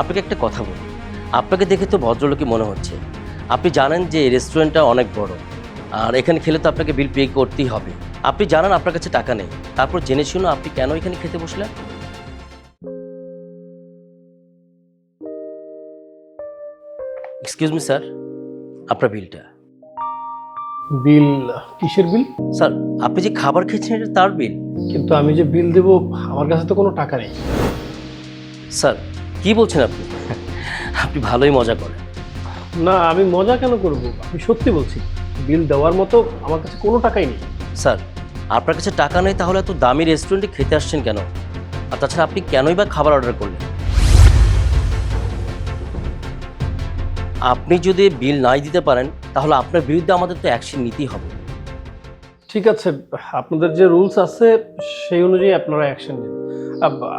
আপনাকে একটা কথা বলি। আপনাকে দেখে তো ভদ্রলোকই মনে হচ্ছে। আপনি জানেন যে এই রেস্টুরেন্টটা অনেক বড়। আর এখানে খেলে তো আপনাকে বিল পে করতেই হবে। আপনি জানান আপনার কাছে টাকা নেই। তারপর জেনে শুনো আপনি কেন এখানে খেতে বসলেন? এক্সকিউজ মি স্যার আপনার বিলটা। বিল কিসের বিল? স্যার আপনি যে খাবার খেয়েছেন এটা তার বিল। কিন্তু আমি যে বিল দেব আমার কাছে তো কোনো টাকা নেই। স্যার কি বলছেন আপনি? আপনি ভালোই মজা করেন। না আমি মজা কেন করব? আমি সত্যি বলছি বিল দেওয়ার মতো আমার কাছে কোনো টাকাই নেই। স্যার আপনার কাছে টাকা নেই তাহলে এত দামি রেস্টুরেন্টে খেতে আসছেন কেন? আর তাছাড়া আপনি কেনই বা খাবার অর্ডার করলেন? আপনি যদি বিল নাই দিতে পারেন তাহলে আপনার বিরুদ্ধে আমাদের তো অ্যাকশন নিতেই হবে। ঠিক আছে আপনাদের যে রুলস আছে সেই অনুযায়ী আপনারা অ্যাকশন নিন। আপ-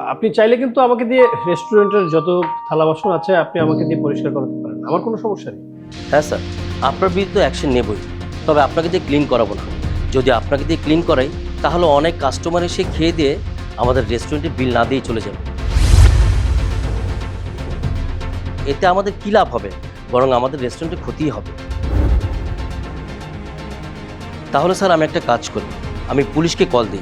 আপনি চাইলে কিন্তু আমাকে দিয়ে রেস্টুরেন্টের যত থালা বাসন আছে, আপনি আমাকে দিয়ে পরিষ্কার করাতে পারেন। আমার কোনো সমস্যা নেই। হ্যাঁ স্যার। আপনার বিরুদ্ধে অ্যাকশন নেবই। তবে আপনাকে দিয়ে ক্লিন করাবো না। যদি আপনাকে দিয়ে ক্লিন করাই, তাহলে অনেক কাস্টমার এসে খেয়ে দিয়ে আমাদের রেস্টুরেন্টে বিল না দিয়ে চলে যাবে। এতে আমাদের কী লাভ হবে? বরং আমাদের রেস্টুরেন্টে ক্ষতিই হবে। তাহলে, স্যার, আমি একটা কাজ করি। আমি পুলিশকে কল দিই।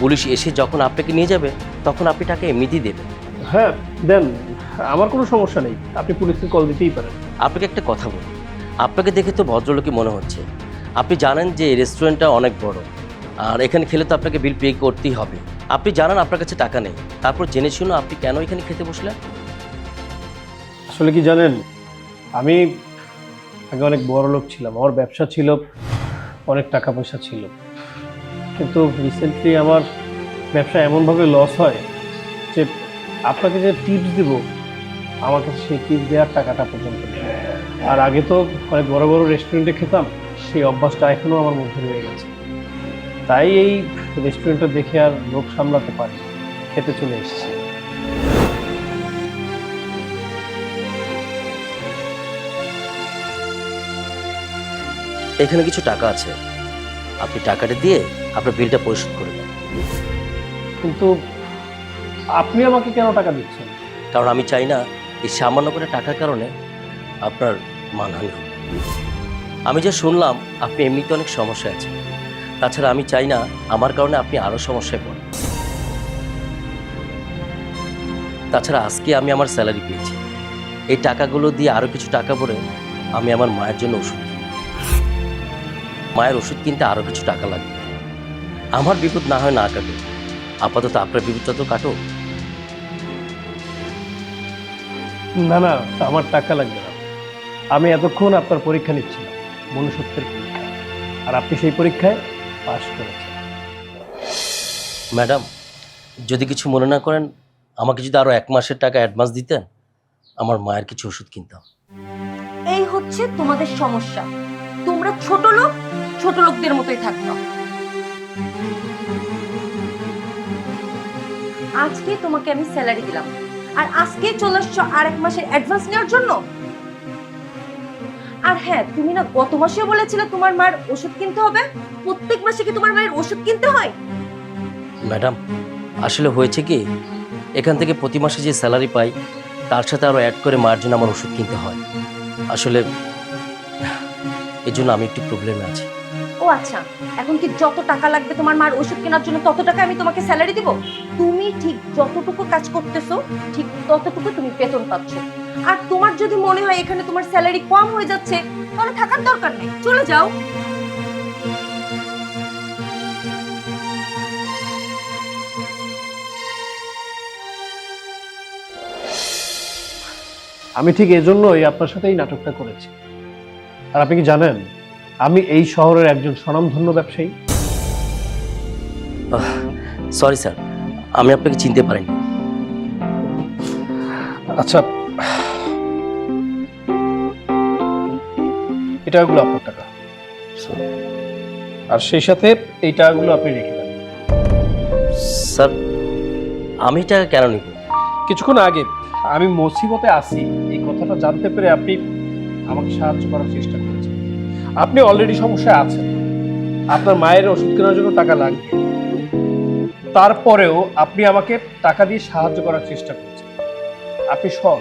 পুলিশ এসে যখন আপনাকে নিয়ে যাবে তখন আপনি টাকা এমনিতেই দেবেন। হ্যাঁ দেন আমার কোনো সমস্যা নেই। আপনি পুলিশকে কল দিতেই পারেন। আপনাকে একটা কথা বলি। আপনাকে দেখে তো ভদ্রলোকই মনে হচ্ছে। আপনি জানেন যে এই রেস্টুরেন্টটা অনেক বড় আর এখানে খেলে তো আপনাকে বিল পে করতেই হবে। আপনি জানেন আপনার কাছে টাকা নেই। তারপর জেনে শুনো আপনি কেন এখানে খেতে বসলেন? আসলে কি জানেন আমি আগে অনেক বড় লোক ছিলাম। আমার ব্যবসা ছিল অনেক টাকা পয়সা ছিল। কিন্তু রিসেন্টলি আমার ব্যবসা এমনভাবে লস হয় যে আপনাকে যে টিপস দিব, আমার কাছে সেই টিপস দেওয়ার টাকাটা পর্যন্ত আর আগে তো অনেক বড় বড় রেস্টুরেন্টে খেতাম, সেই অভ্যাসটা এখনও আমার মধ্যে রয়ে গেছে। তাই এই রেস্টুরেন্টটা দেখে আর লোক সামলাতে পারি খেতে চলে এসেছি। এখানে কিছু টাকা আছে। আপনি টাকাটা দিয়ে আপনার বিলটা পরিশোধ করে দেন। কিন্তু আপনি আমাকে কেন টাকা দিচ্ছেন? কারণ আমি চাই না এই সামান্য করে টাকার কারণে আপনার মানহানি হোক। আমি যে শুনলাম আপনি এমনিতে অনেক সমস্যা আছে তাছাড়া আমি চাই না আমার কারণে আপনি আরও সমস্যায় পড়েন। তাছাড়া আজকে আমি আমার স্যালারি পেয়েছি। এই টাকাগুলো দিয়ে আরও কিছু টাকা ভরে আমি আমার মায়ের জন্য ওষুধ। মায়ের ওষুধ কিনতে আরও কিছু টাকা লাগবে। আমার বিপদ না হয় না কাটে আপাতত আপনার বিপদটা তো কাটো না না আমার টাকা লাগবে না। আমি এতক্ষণ আপনার পরীক্ষা নিচ্ছিলাম মনুষ্যত্বের পরীক্ষা। আর আপনি সেই পরীক্ষায় পাশ করেছেন। ম্যাডাম যদি কিছু মনে না করেন আমাকে যদি আরও এক মাসের টাকা অ্যাডভান্স দিতেন আমার মায়ের কিছু ওষুধ কিনতাম। এই হচ্ছে তোমাদের সমস্যা। তোমরা ছোট লোক ছোট লোকদের মতোই থাকতো আজকে তোমাকে আমি স্যালারি দিলাম। আর আজকে চলে আসছো আর এক মাসের অ্যাডভান্স নেওয়ার জন্য? আর হ্যাঁ তুমি না গত মাসেও বলেছিলে তোমার মার ওষুধ কিনতে হবে। প্রত্যেক মাসে কি তোমার মায়ের ওষুধ কিনতে হয়? ম্যাডাম, আসলে হয়েছে কি, এখান থেকে প্রতি মাসে যে স্যালারি পাই, তার সাথে আরও অ্যাড করে মার জন্য আমার ওষুধ কিনতে হয়। আসলে, এর জন্য আমি একটু প্রবলেমে আছি। ও আচ্ছা এখন কি যত টাকা লাগবে তোমার মার ওষুধ কেনার জন্য তত টাকা আমি তোমাকে স্যালারি দিব? তুমি ঠিক যতটুকু কাজ করতেছো, ঠিক ততটুকু তুমি বেতন পাচ্ছ। আর তোমার যদি মনে হয় এখানে তোমার স্যালারি কম হয়ে যাচ্ছে, তাহলে থাকার দরকার নেই। চলে যাও। আমি ঠিক এজন্যই আপনার সাথে এই নাটকটা করেছি। আর আপনি কি জানেন আমি এই শহরের একজন স্বনামধন্য ব্যবসায়ী। সরি স্যার আমি আপনাকে চিনতে পারিনি। আচ্ছা এই টাকাগুলো আপনার টাকা। আর সেই সাথে এই টাকাগুলো আপনি রেখে দেন। স্যার আমি টাকা কেন নিব? কিছুক্ষণ আগে আমি মুসিবতে আছি এই কথাটা জানতে পেরে আপনি আমাকে সাহায্য করার চেষ্টা করেছেন। আপনি অলরেডি সমস্যায় আছেন। আপনার মায়ের ওষুধ কেনার জন্য টাকা লাগবে। তারপরেও আপনি আমাকে টাকা দিয়ে সাহায্য করার চেষ্টা করছেন। আপনি সৎ।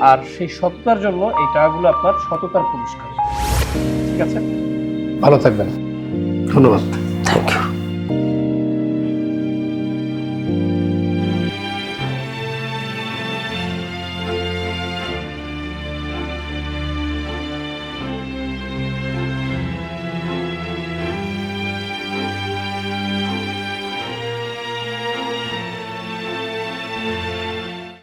আর সেই সততার জন্য এই টাকাগুলো আপনার সততার পুরস্কার। ঠিক আছে? ভালো থাকবেন। ধন্যবাদ।